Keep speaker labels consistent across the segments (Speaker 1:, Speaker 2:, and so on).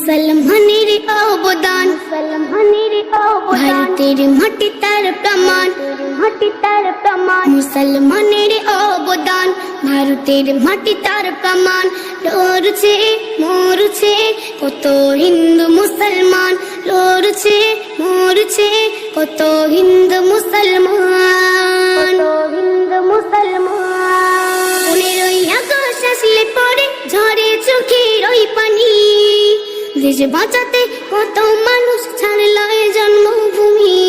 Speaker 1: মুসলমানের অবদান। মুসলমানের ভারতের মাটি তার প্রমাণ মাটি তার প্রমাণ। মুসলমানের অবদান। ভারতের মাটি তার প্রমাণ। লড়ছে, মরছে, কত হিন্দু মুসলমান। লড়ছে, মরছে, কত হিন্দু মুসলমান। দেশ বাঁচাতে কত মানুষ ছাড়ল এ জন্মভূমি।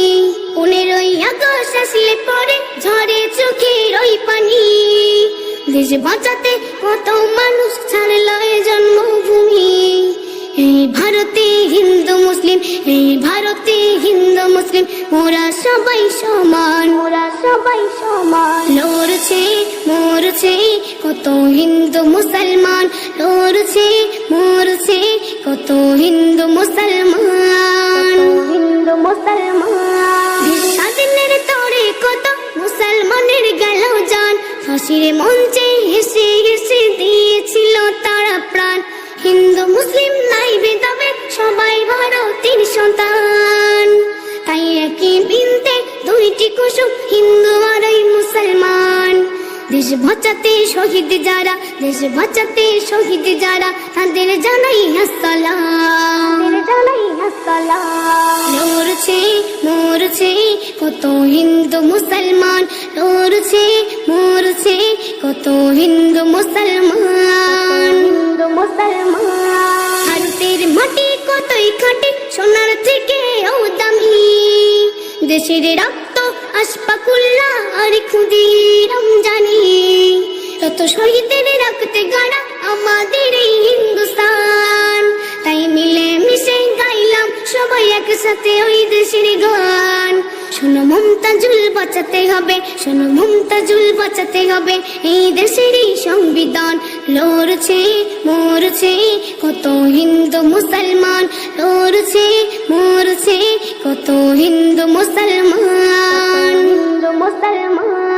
Speaker 1: পনেরোই আগস্ট আসলে পরে ঝরে চোখের ওই পানি। দেশ বাঁচাতে কত মানুষ ছাড়ল এ জন্মভূমি। এই ভারতে হিন্দু মুসলিম এই ভারতে হিন্দু মুসলিম মোরা সবাই সমান। মোরা সবাই সমান। লড়ছে মরছে কত হিন্দু মুসলমান। লড়ছে মরছে কত হিন্দু মুসলমান। হিন্দু মুসলমান স্বাধীনের তরে কত মুসলমানের গেল জান ফাঁসির মঞ্চে হেসে হেসে দিয়েছিল তারা প্রাণ। হিন্দু মুসলিম নাই ভেদাভেদ সবাই ভারতের সন্তান। তাই একই বিনতে দুইটি কুসুম হিন্দু আর মুসলমান। দেশ বাঁচাতে শহীদ যারা দেশ বাঁচাতে শহীদ যারা তাদের জানাই আসসালাম। জানাই আসসালাম। লড়ছে মরছে কত হিন্দু মুসলমান লড়ছে মরছে কত হিন্দু মুসলমান। হিন্দু মুসলমান। ভারতের মাটি কতই খাটে সোনার থেকে ও দামি। দেশের রক্ত আশপাকুল্লা আর তত শহীদের রক্তে গাড়া আমাদের এই হিন্দুস্তান তাই মিলে মিশে গাইলাম সবাই একসাথে ওই দেশের গান শোনো মমতাজুল বাঁচাতে হবে শোনো মমতাজুল বাঁচাতে হবে এই দেশেরই সংবিধান লড়ছে মরছে কত হিন্দু মুসলমান লড়ছে মরছে কত হিন্দু মুসলমান হিন্দু মুসলমান